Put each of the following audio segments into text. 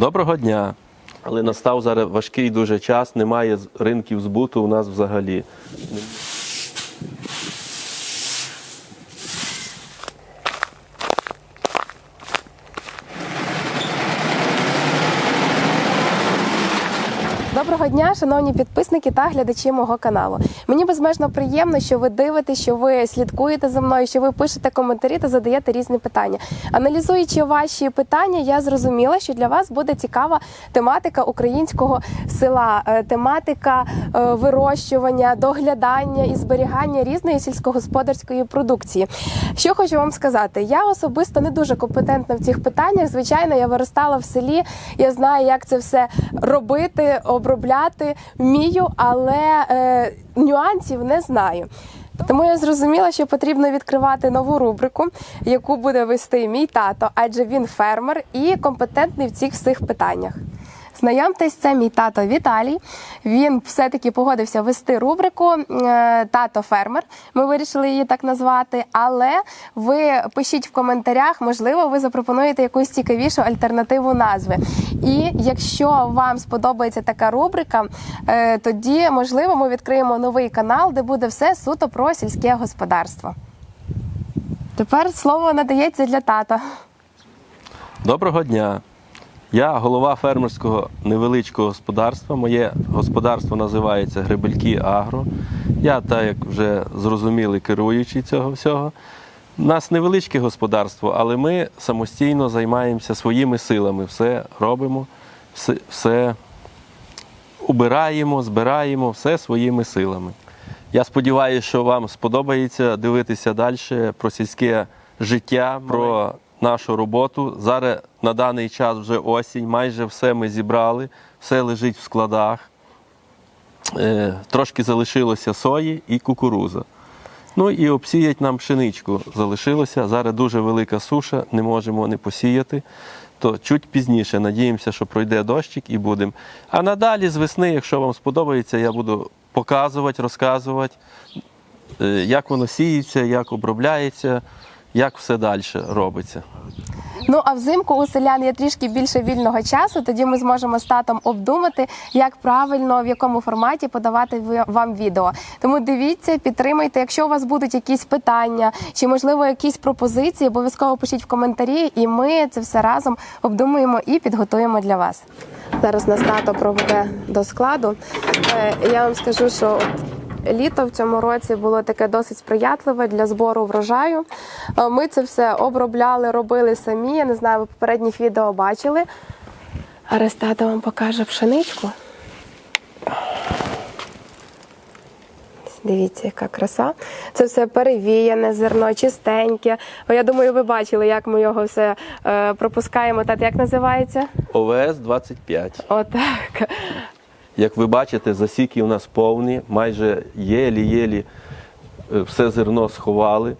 Доброго дня. Але настав зараз важкий дуже час, немає ринків збуту у нас взагалі. Доброго дня, шановні підписники та глядачі мого каналу. Мені безмежно приємно, що ви дивитесь, що ви слідкуєте за мною, що ви пишете коментарі та задаєте різні питання. Аналізуючи ваші питання, я зрозуміла, що для вас буде цікава тематика українського села, е, тематика е, вирощування, доглядання і зберігання різної сільськогосподарської продукції. Що хочу вам сказати, я особисто не дуже компетентна в цих питаннях. Звичайно, я виростала в селі, я знаю, як це все робити, обробляти вмію, але е, нюансів не знаю. Тому я зрозуміла, що потрібно відкривати нову рубрику, яку буде вести мій тато, адже він фермер і компетентний в цих всіх питаннях. Знайомтесь, це мій тато Віталій. Він все-таки погодився вести рубрику е, Тато фермер. Ми вирішили її так назвати. Але ви пишіть в коментарях, можливо, ви запропонуєте якусь цікавішу альтернативу назви. І якщо вам сподобається така рубрика, е, тоді можливо ми відкриємо новий канал, де буде все суто про сільське господарство. Тепер слово надається для тата. Доброго дня. Я голова фермерського невеличкого господарства. Моє господарство називається Гребельки Агро. Я, так як вже зрозуміли, керуючий цього всього. У нас невеличке господарство, але ми самостійно займаємося своїми силами. Все робимо, все, все убираємо, збираємо, все своїми силами. Я сподіваюся, що вам сподобається дивитися далі про сільське життя, про нашу роботу. Зараз на даний час вже осінь, майже все ми зібрали, все лежить в складах. Е, Трошки залишилося сої і кукуруза. Ну і обсіять нам пшеничку залишилося. Зараз дуже велика суша, не можемо не посіяти. То чуть пізніше надіємося, що пройде дощик і будемо. А надалі з весни, якщо вам сподобається, я буду показувати, розказувати, е, як воно сіється, як обробляється, як все далі робиться. Ну а взимку у селян є трішки більше вільного часу. Тоді ми зможемо з татом обдумати, як правильно в якому форматі подавати вам відео. Тому дивіться, підтримайте. Якщо у вас будуть якісь питання чи можливо якісь пропозиції, обов'язково пишіть в коментарі, і ми це все разом обдумуємо і підготуємо для вас. Зараз нас тато проведе до складу. Е, Я вам скажу, що от Літо в цьому році було таке досить сприятливе для збору врожаю. Е, Ми це все обробляли, робили самі. Я не знаю, ви попередніх відео бачили. Зараз тато вам покаже пшеничку. Дивіться, яка краса. Це все перевіяне зерно, чистеньке. Я думаю, ви бачили, як ми його все е, пропускаємо. Тат, як називається? ОВС 25. Отак. Як ви бачите, засіки у нас повні, майже єлі-єлі е, все зерно сховали.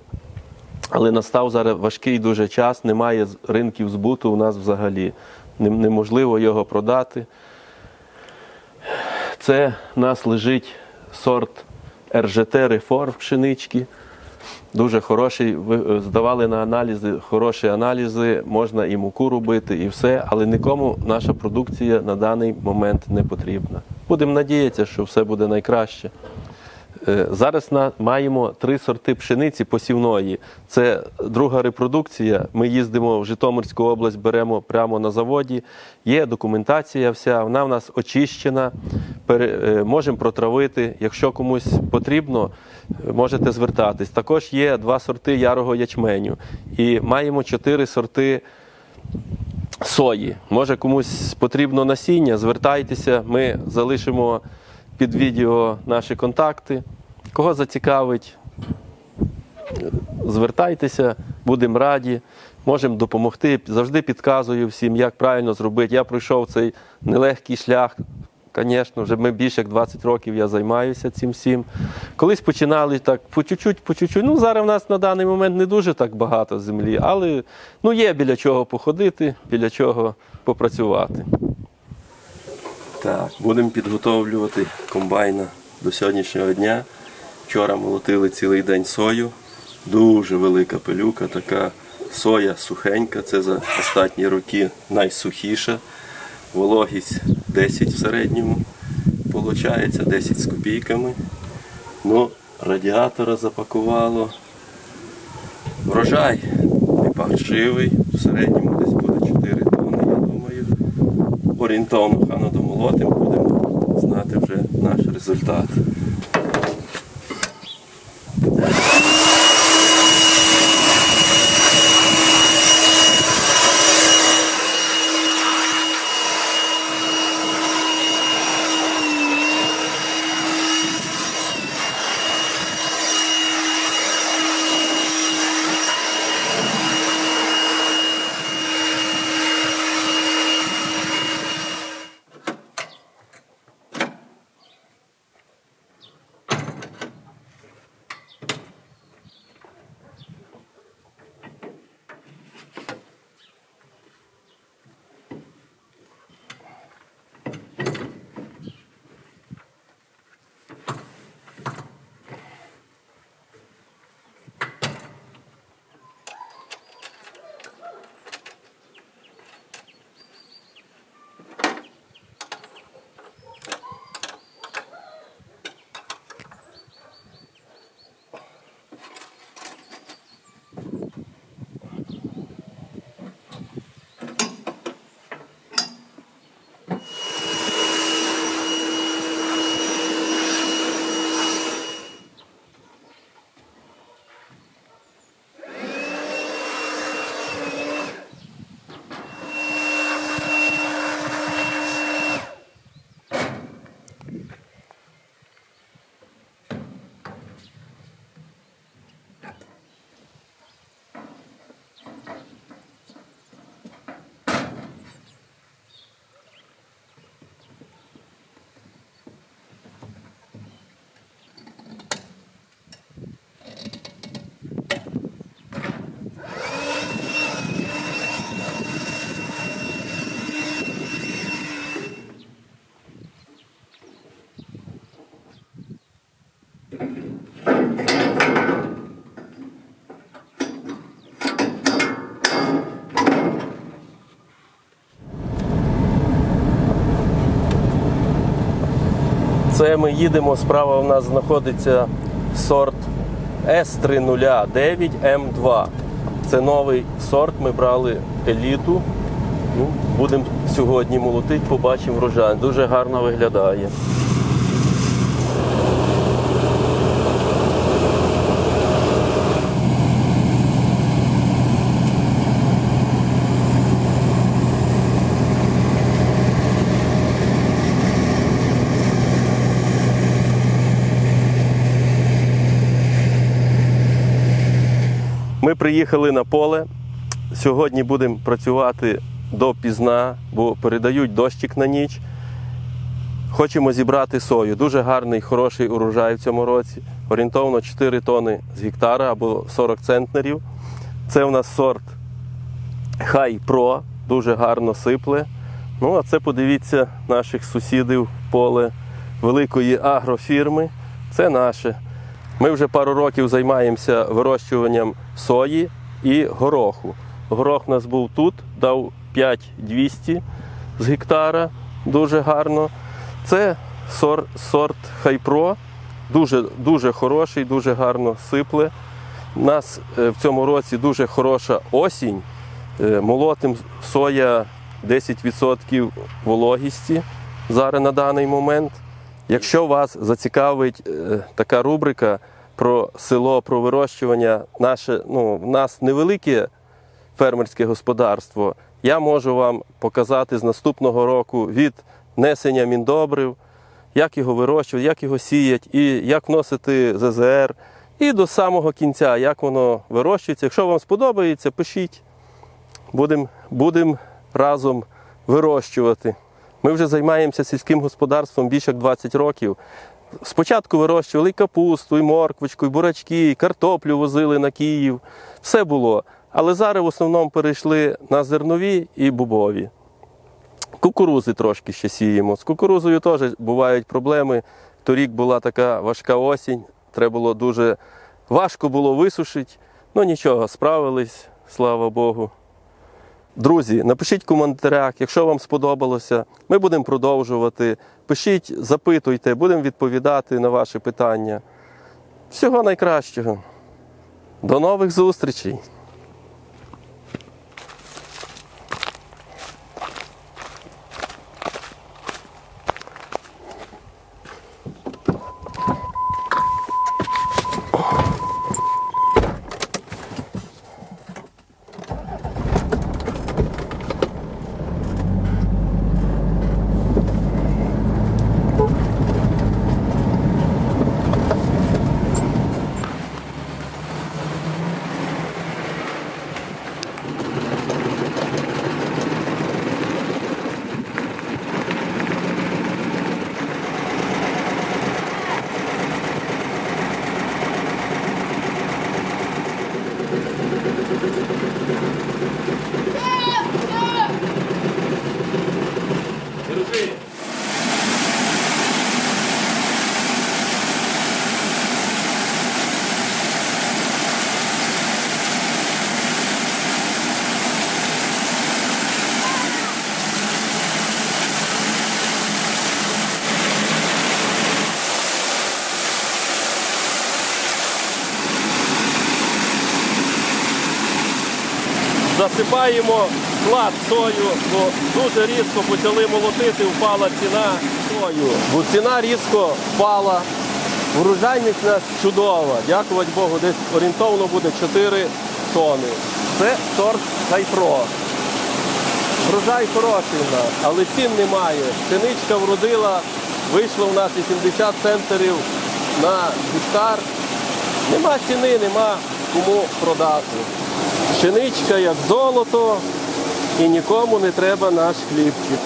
Але настав зараз важкий дуже час, немає ринків збуту у нас взагалі. Неможливо його продати. Це у нас лежить сорт РЖТ Реформ пшенички. Дуже хороший. Е, здавали на аналізи, хороші аналізи, можна і муку робити, і все, але нікому наша продукція на даний момент не потрібна. Будемо надіятися, що все буде найкраще. Е, Зараз маємо три сорти пшениці посівної. Це друга репродукція. Ми їздимо в Житомирську область, беремо прямо на заводі. Є документація вся, вона в нас очищена. Е, можемо протравити. Якщо комусь потрібно, можете звертатись. Також є два сорти ярого ячменю. І маємо чотири сорти сої. Може комусь потрібно насіння, звертайтеся, ми залишимо під відео наші контакти. Кого зацікавить, звертайтеся, будемо раді, можемо допомогти. Завжди підказую всім, як правильно зробити. Я пройшов цей нелегкий шлях. Звісно, вже ми більше як 20 років я займаюся цим всім. Колись починали так по чуть-чуть, по чуть-чуть. Ну, зараз в нас на даний момент не дуже так багато землі, але ну, є біля чого походити, біля чого попрацювати. Так, будемо підготовлювати комбайна до сьогоднішнього дня. Вчора молотили цілий день сою. Дуже велика пилюка, така соя сухенька. Це за останні роки найсухіша. вологість 10 в середньому. Получається 10 з копійками. Ну, радіатора запакувало. Врожай не паршивий, в середньому десь буде 4 тонни, я думаю. Орієнтовно хано домолотим, будемо знати вже наш результат. Це ми їдемо. Справа у нас знаходиться сорт С309М2. Це новий сорт. Ми брали еліту. Ну, будемо сьогодні молотити, побачимо врожай. Дуже гарно виглядає. Приїхали на поле. Сьогодні будемо працювати до пізна, бо передають дощик на ніч. Хочемо зібрати сою. Дуже гарний, хороший урожай в цьому році. Орієнтовно 4 тони з гектара або 40 центнерів. Це у нас сорт Хай Про, дуже гарно сипле. Ну, а це подивіться наших сусідів поле великої агрофірми. Це наше. Ми вже пару років займаємося вирощуванням сої і гороху. Горох у нас був тут, дав 5200 з гектара, дуже гарно. Це сор- сорт Хайпро, дуже, дуже хороший, дуже гарно сипле. У нас е, в цьому році дуже хороша осінь. Е, Молотим соя 10% вологісті зараз на даний момент. Якщо вас зацікавить е, така рубрика про село, про вирощування, наше, ну, в нас невелике фермерське господарство, я можу вам показати з наступного року від несення міндобрив, як його вирощувати, як його сіять, і як вносити ЗЗР, і до самого кінця, як воно вирощується. Якщо вам сподобається, пишіть. Будемо будем разом вирощувати. Ми вже займаємося сільським господарством більше як 20 років. Спочатку вирощували і капусту, і морквочку, і бурачки, і картоплю возили на Київ. Все було. Але зараз в основному перейшли на зернові і бубові. Кукурузи трошки ще сіємо. З кукурузою теж бувають проблеми. Торік була така важка осінь, треба було дуже важко було висушити. Ну нічого, справились, слава Богу. Друзі, напишіть в коментарях, якщо вам сподобалося. Ми будемо продовжувати. Пишіть, запитуйте, будемо відповідати на ваші питання. Всього найкращого. До нових зустрічей! Засипаємо склад сою, бо дуже різко почали молотити, впала ціна сою. Бо ціна різко впала. Врожайність у нас чудова. Дякувати Богу, десь орієнтовно буде 4 тони. Це сорт Хайпро. Врожай хороший в нас, але цін немає. Пшеничка вродила, вийшло в нас 80 центнерів на гектар. Нема ціни, нема кому продати. Пшеничка як золото, і нікому не треба наш хлібчик.